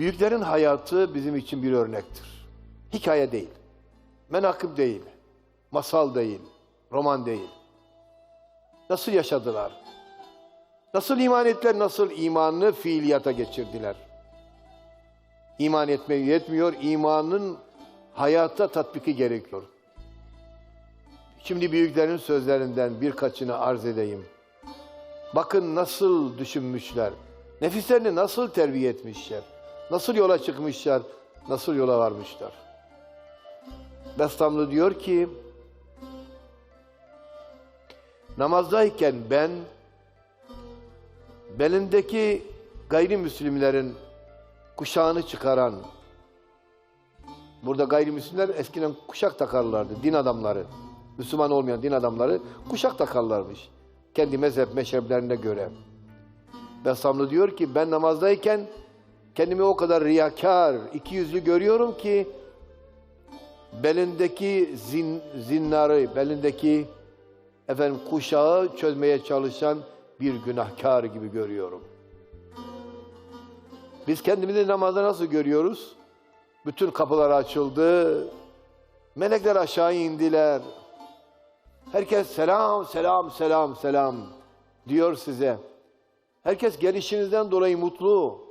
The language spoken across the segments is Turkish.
Büyüklerin hayatı bizim için bir örnektir. Hikaye değil, menakıb değil, masal değil, roman değil. Nasıl yaşadılar? Nasıl iman ettiler, nasıl imanını fiiliyata geçirdiler? İman etmeye yetmiyor, imanın hayata tatbiki gerekiyor. Şimdi büyüklerin sözlerinden birkaçını arz edeyim. Bakın nasıl düşünmüşler. Nefislerini nasıl terbiye etmişler. Nasıl yola çıkmışlar. Nasıl yola varmışlar. Bestamlı diyor ki namazdayken ben belindeki gayrimüslimlerin kuşağını çıkaran Burada gayrimüslimler eskiden kuşak takarlardı, din adamları. Müslüman olmayan din adamları kuşak takarlarmış. Kendi mezhep meşreplerine göre. Bessamlı diyor ki ben namazdayken kendimi o kadar riyakar, iki yüzlü görüyorum ki belindeki zin, zinları, belindeki efendim kuşağı çözmeye çalışan bir günahkar gibi görüyorum. Biz kendimizi namazda nasıl görüyoruz? Bütün kapılar açıldı. Melekler aşağı indiler. Herkes selam, selam, selam, selam diyor size. Herkes gelişinizden dolayı mutlu.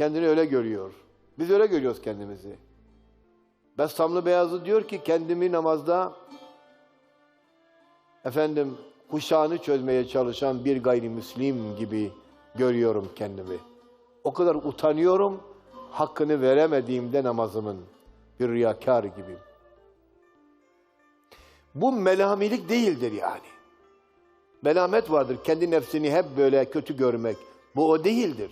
Kendini öyle görüyor. Biz öyle görüyoruz kendimizi. Bessamlı Beyazı diyor ki kendimi namazda efendim kuşağını çözmeye çalışan bir gayrimüslim gibi görüyorum kendimi. O kadar utanıyorum hakkını veremediğimde namazımın bir riyakar gibi. Bu melamilik değildir yani. Melamet vardır. Kendi nefsini hep böyle kötü görmek. Bu o değildir.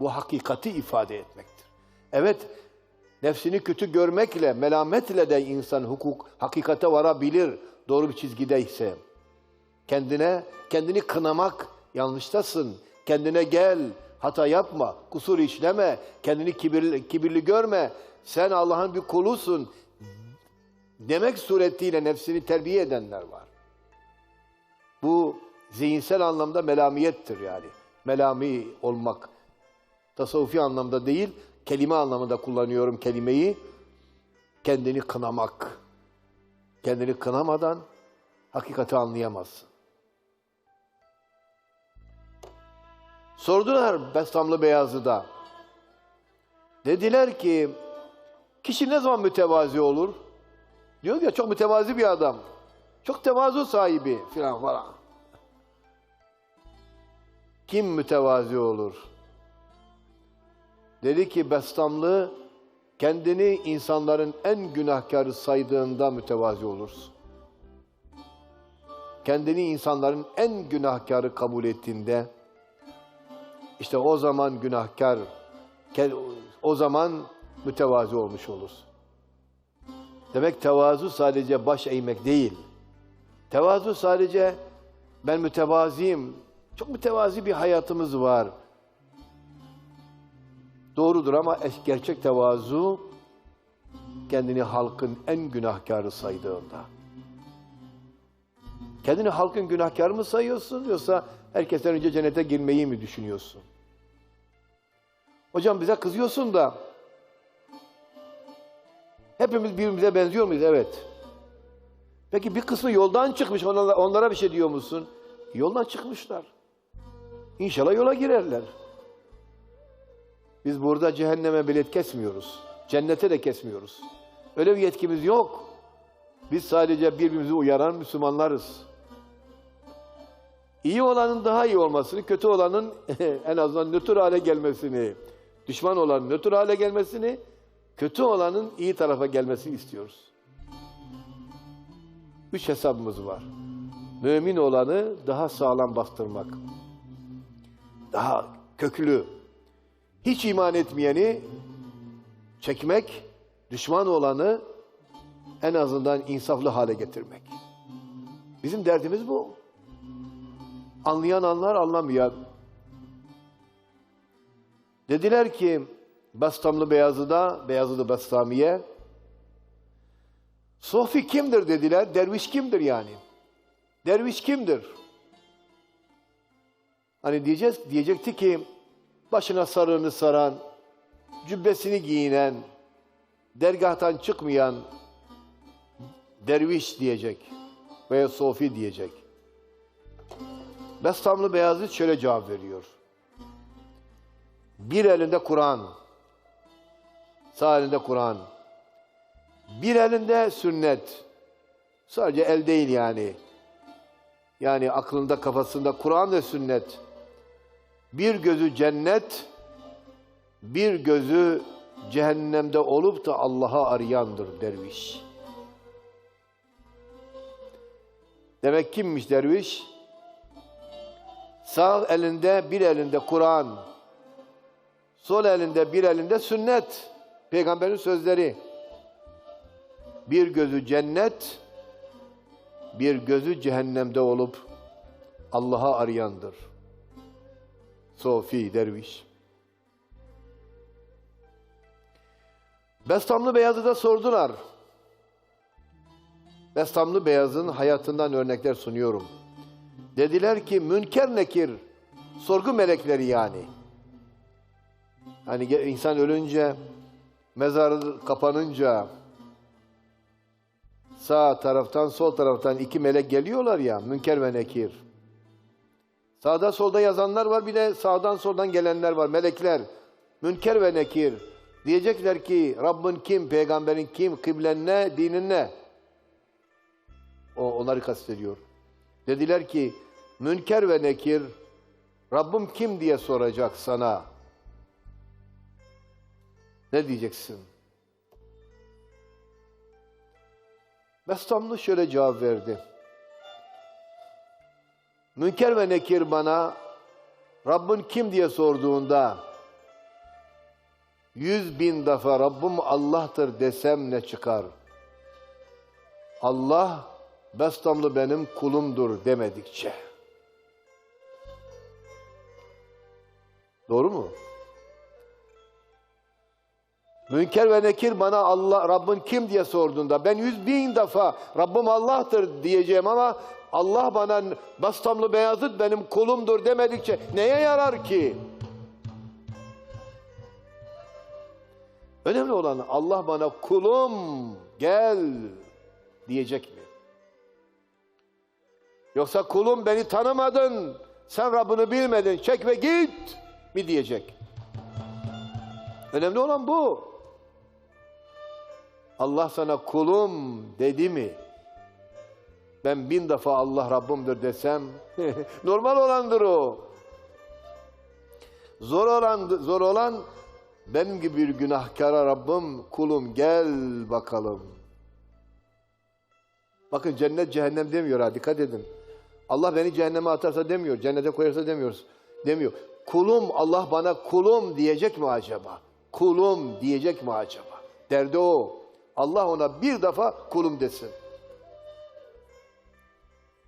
Bu hakikati ifade etmektir. Evet, nefsini kötü görmekle, melametle de insan hukuk, hakikate varabilir. Doğru bir çizgideyse. Kendine, kendini kınamak, yanlıştasın. Kendine gel, hata yapma, kusur işleme, kendini kibirli, kibirli görme. Sen Allah'ın bir kulusun demek suretiyle nefsini terbiye edenler var. Bu zihinsel anlamda melamiyettir yani. Melami olmak. Tasavvufi anlamda değil, kelime anlamında kullanıyorum kelimeyi. Kendini kınamak. Kendini kınamadan hakikati anlayamazsın. Sordular Bestamlı Beyazı'da. Dediler ki, kişi ne zaman mütevazi olur? Diyor ya çok mütevazi bir adam. Çok tevazu sahibi filan falan. Kim mütevazi olur? Dedi ki Bestamlı kendini insanların en günahkarı saydığında mütevazi olursun. Kendini insanların en günahkarı kabul ettiğinde işte o zaman günahkar, o zaman mütevazi olmuş olursun. Demek tevazu sadece baş eğmek değil. Tevazu sadece ben mütevaziyim, çok mütevazi bir hayatımız var. Doğrudur ama gerçek tevazu kendini halkın en günahkarı saydığında. Kendini halkın günahkarı mı sayıyorsun yoksa herkesten önce cennete girmeyi mi düşünüyorsun? Hocam bize kızıyorsun da hepimiz birbirimize benziyor muyuz? Evet. Peki bir kısmı yoldan çıkmış onlara, onlara bir şey diyor musun? Yoldan çıkmışlar. İnşallah yola girerler. Biz burada cehenneme bilet kesmiyoruz. Cennete de kesmiyoruz. Öyle bir yetkimiz yok. Biz sadece birbirimizi uyaran Müslümanlarız. İyi olanın daha iyi olmasını, kötü olanın en azından nötr hale gelmesini, düşman olanın nötr hale gelmesini, kötü olanın iyi tarafa gelmesini istiyoruz. Üç hesabımız var. Mümin olanı daha sağlam bastırmak. Daha köklü. Hiç iman etmeyeni çekmek, düşman olanı en azından insaflı hale getirmek. Bizim derdimiz bu. Anlayan anlar, anlamayan. Dediler ki Bastamlı Beyazı'da, Beyazı'da Bastamiye Sofi kimdir dediler, derviş kimdir yani? Derviş kimdir? Hani diyeceğiz, diyecekti ki başına sarığını saran, cübbesini giyinen, dergahtan çıkmayan derviş diyecek veya sofi diyecek. Bestamlı Beyazıt şöyle cevap veriyor. Bir elinde Kur'an, sağ elinde Kur'an, bir elinde sünnet, sadece el değil yani. Yani aklında kafasında Kur'an ve sünnet. Bir gözü cennet, bir gözü cehennemde olup da Allah'a arayandır derviş. Demek kimmiş derviş? Sağ elinde bir elinde Kur'an, sol elinde bir elinde sünnet. Peygamberin sözleri. Bir gözü cennet, bir gözü cehennemde olup Allah'a arayandır. Sofi derviş. Bestamlı Beyaz'ı da sordular. Bestamlı Beyaz'ın hayatından örnekler sunuyorum. Dediler ki münker nekir, sorgu melekleri yani. Hani insan ölünce, mezarı kapanınca sağ taraftan sol taraftan iki melek geliyorlar ya, münker ve nekir. Sağda solda yazanlar var, bir de sağdan soldan gelenler var, melekler. Münker ve nekir. Diyecekler ki Rabbin kim, peygamberin kim, kıblen ne, dinin ne? O, onları kastediyor. Dediler ki Münker ve Nekir Rabbim kim diye soracak sana. Ne diyeceksin? Bestamlı şöyle cevap verdi. Münker ve Nekir bana Rabbin kim diye sorduğunda yüz bin defa Rabbim Allah'tır desem ne çıkar? Allah Bestamlı benim kulumdur demedikçe. Doğru mu? Münker ve Nekir bana Allah Rabbin kim diye sorduğunda ben yüz bin defa Rabbim Allah'tır diyeceğim ama Allah bana Bastamlı Beyazıt benim kulumdur demedikçe neye yarar ki? Önemli olan Allah bana kulum gel diyecek mi? Yoksa kulum beni tanımadın, sen Rabbini bilmedin, çek ve git mi diyecek? Önemli olan bu. Allah sana kulum dedi mi? Ben bin defa Allah Rabbimdir desem, normal olandır o. Zor olan, zor olan benim gibi bir günahkara Rabbim kulum gel bakalım. Bakın cennet cehennem demiyor ha dikkat edin. Allah beni cehenneme atarsa demiyor, cennete koyarsa demiyoruz. Demiyor. Kulum Allah bana kulum diyecek mi acaba? Kulum diyecek mi acaba? Derdi o. Allah ona bir defa kulum desin.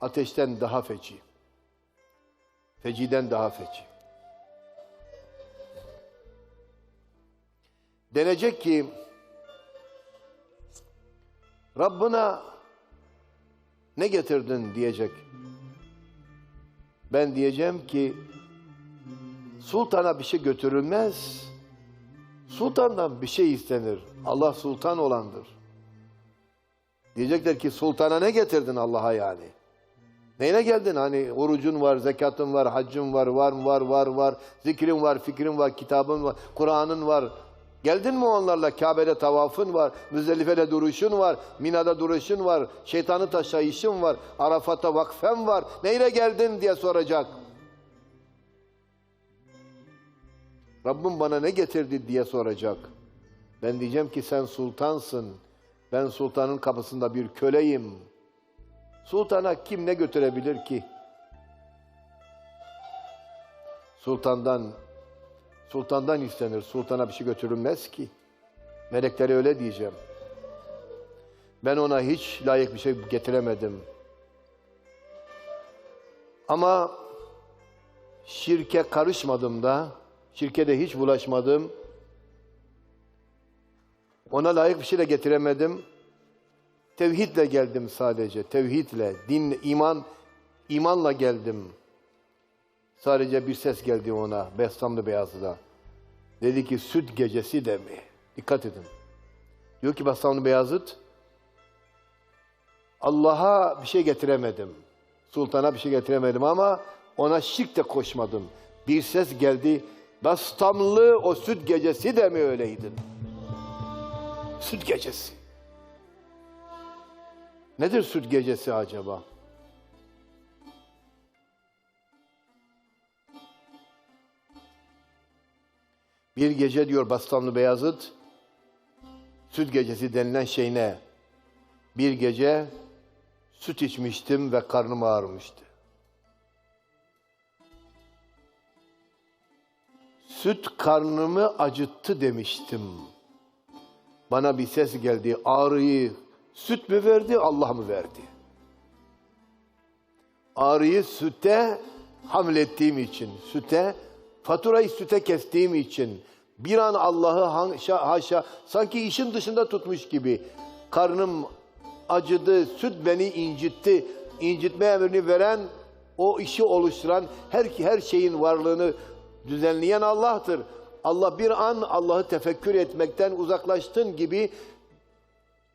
Ateşten daha feci. Feciden daha feci. Denecek ki Rabbına ne getirdin diyecek. Ben diyeceğim ki sultana bir şey götürülmez. Sultandan bir şey istenir. Allah sultan olandır. Diyecekler ki sultana ne getirdin Allah'a yani? Neyine geldin? Hani orucun var, zekatın var, haccın var, var var var var, zikrin var, fikrin var, kitabın var, Kur'an'ın var. Geldin mi onlarla? Kabe'de tavafın var, Müzdelife'de duruşun var, Mina'da duruşun var, şeytanı taşıyışın var, Arafat'a vakfen var. Neyle geldin diye soracak. Rabbim bana ne getirdi diye soracak. Ben diyeceğim ki sen sultansın. Ben sultanın kapısında bir köleyim. Sultana kim ne götürebilir ki? Sultandan sultandan istenir. Sultana bir şey götürülmez ki. Meleklere öyle diyeceğim. Ben ona hiç layık bir şey getiremedim. Ama şirke karışmadım da, şirke de hiç bulaşmadım. Ona layık bir şey de getiremedim. Tevhidle geldim sadece. Tevhidle, din, iman, imanla geldim. Sadece bir ses geldi ona. Bestamlı Beyazı'da. Dedi ki süt gecesi de mi? Dikkat edin. Diyor ki Bassamlı Beyazıt, Allah'a bir şey getiremedim. Sultana bir şey getiremedim ama ona şirk de koşmadım. Bir ses geldi. Bastamlı o süt gecesi de mi öyleydin? Süt gecesi. Nedir süt gecesi acaba? Bir gece diyor Bastamlı Beyazıt, süt gecesi denilen şey ne? Bir gece süt içmiştim ve karnım ağrımıştı. Süt karnımı acıttı demiştim. Bana bir ses geldi. Ağrıyı süt mü verdi, Allah mı verdi? Ağrıyı süte hamlettiğim için, süte, faturayı süte kestiğim için, bir an Allah'ı haşa, haşa, sanki işin dışında tutmuş gibi, karnım acıdı, süt beni incitti, incitme emrini veren, o işi oluşturan, her, her şeyin varlığını düzenleyen Allah'tır. Allah bir an Allah'ı tefekkür etmekten uzaklaştın gibi,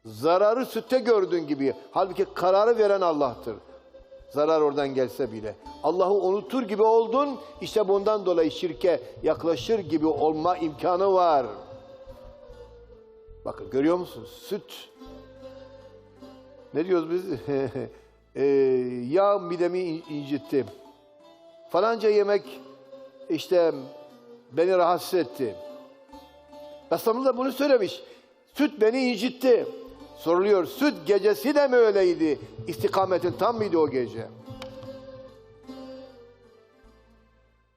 zararı sütte gördüğün gibi, halbuki kararı veren Allah'tır. Zarar oradan gelse bile. Allah'ı unutur gibi oldun, işte bundan dolayı şirke yaklaşır gibi olma imkanı var. Bakın görüyor musunuz? Süt. Ne diyoruz biz? e, yağ midemi in- incitti. Falanca yemek işte beni rahatsız etti. Resulullah da bunu söylemiş. Süt beni incitti. Soruluyor, süt gecesi de mi öyleydi? İstikametin tam mıydı o gece?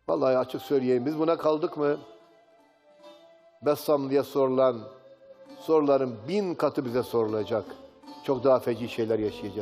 Vallahi açık söyleyeyim, biz buna kaldık mı? Bessam diye sorulan soruların bin katı bize sorulacak. Çok daha feci şeyler yaşayacağız.